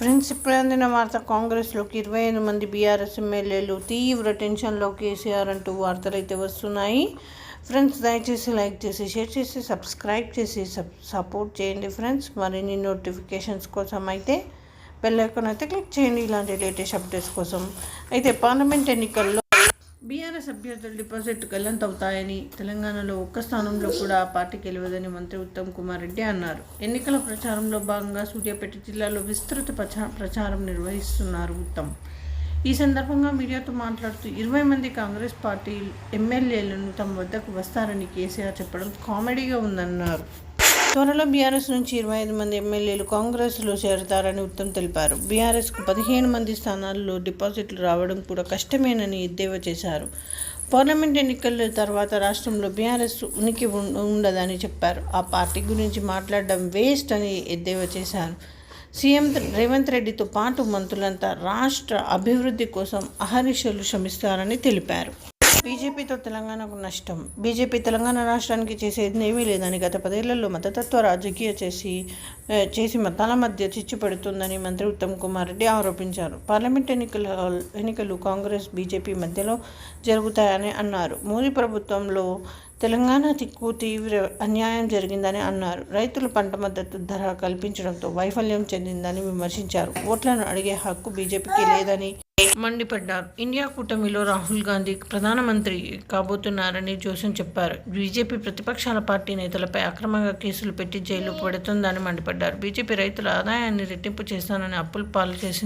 Friends అందిన వార్త కాంగ్రెస్లోకి ఇరవై ఐదు మంది బీఆర్ఎస్ ఎమ్మెల్యేలు తీవ్ర టెన్షన్లో కేసీఆర్ అంటూ వార్తలు అయితే వస్తున్నాయి. ఫ్రెండ్స్ దయచేసి లైక్ చేసి షేర్ చేసి సబ్స్క్రైబ్ చేసి సపోర్ట్ చేయండి ఫ్రెండ్స్. మరిన్ని నోటిఫికేషన్స్ కోసం అయితే బెల్ ఐకాన్ అయితే క్లిక్ చేయండి. ఇలాంటి లేటెస్ట్ అప్డేట్స్ కోసం అయితే పార్లమెంట్ ఎన్నికల్లో బీఆర్ఎస్ అభ్యర్థులు డిపాజిట్ గల్లంతవుతాయని తెలంగాణలో ఒక్క స్థానంలో కూడా ఆ పార్టీ గెలవదని మంత్రి ఉత్తమ్ కుమార్ రెడ్డి అన్నారు. ఎన్నికల ప్రచారంలో భాగంగా సూర్యాపేట జిల్లాలో విస్తృత ప్రచా ప్రచారం నిర్వహిస్తున్నారు ఉత్తమ్. ఈ సందర్భంగా మీడియాతో మాట్లాడుతూ ఇరవై మంది కాంగ్రెస్ పార్టీ ఎమ్మెల్యేలను తమ వద్దకు వస్తారని కేసీఆర్ చెప్పడం కామెడీగా ఉందన్నారు. త్వరలో బీఆర్ఎస్ నుంచి ఇరవై ఐదు మంది ఎమ్మెల్యేలు కాంగ్రెస్లో చేరతారని ఉత్తమ్ తెలిపారు. బీఆర్ఎస్కు పదిహేను మంది స్థానాల్లో డిపాజిట్లు రావడం కూడా కష్టమేనని ఎద్దేవా చేశారు. పార్లమెంట్ ఎన్నికల తర్వాత రాష్ట్రంలో బీఆర్ఎస్ ఉనికి ఉండదని చెప్పారు. ఆ పార్టీ గురించి మాట్లాడడం వేస్ట్ అని ఎద్దేవా చేశారు. సీఎం రేవంత్ రెడ్డితో పాటు మంత్రులంతా రాష్ట్ర అభివృద్ధి కోసం అహర్నిశలు శ్రమిస్తారని తెలిపారు. బీజేపీతో తెలంగాణకు నష్టం. బీజేపీ తెలంగాణ రాష్ట్రానికి చేసేది ఏమీ లేదని గత పదేళ్ళలో మతతత్వ రాజకీయ చేసి చేసి మతాల మధ్య చిచ్చు పెడుతుందని మంత్రి ఉత్తమ్ కుమార్ రెడ్డి ఆరోపించారు. పార్లమెంట్ ఎన్నికల ఎన్నికలు కాంగ్రెస్ బీజేపీ మధ్యలో జరుగుతాయని అన్నారు. మోదీ ప్రభుత్వంలో తెలంగాణ తిక్కు తీవ్ర అన్యాయం జరిగిందని అన్నారు. రైతులు పంట మద్దతు ధర కల్పించడంతో వైఫల్యం చెందిందని విమర్శించారు. ఓట్లను అడిగే హక్కు బీజేపీకి లేదని మండిపడ్డారు. ఇండియా కూటమిలో రాహుల్ గాంధీ ప్రధానమంత్రి కాబోతున్నారని జోసెన్ చెప్పారు. బీజేపీ ప్రతిపక్షాల పార్టీ నేతలపై అక్రమంగా కేసులు పెట్టి జైలు పెడుతుందని మండిపడ్డారు. బీజేపీ రైతుల ఆదాయాన్ని రెట్టింపు చేస్తానని అప్పులు పాలు చేసింది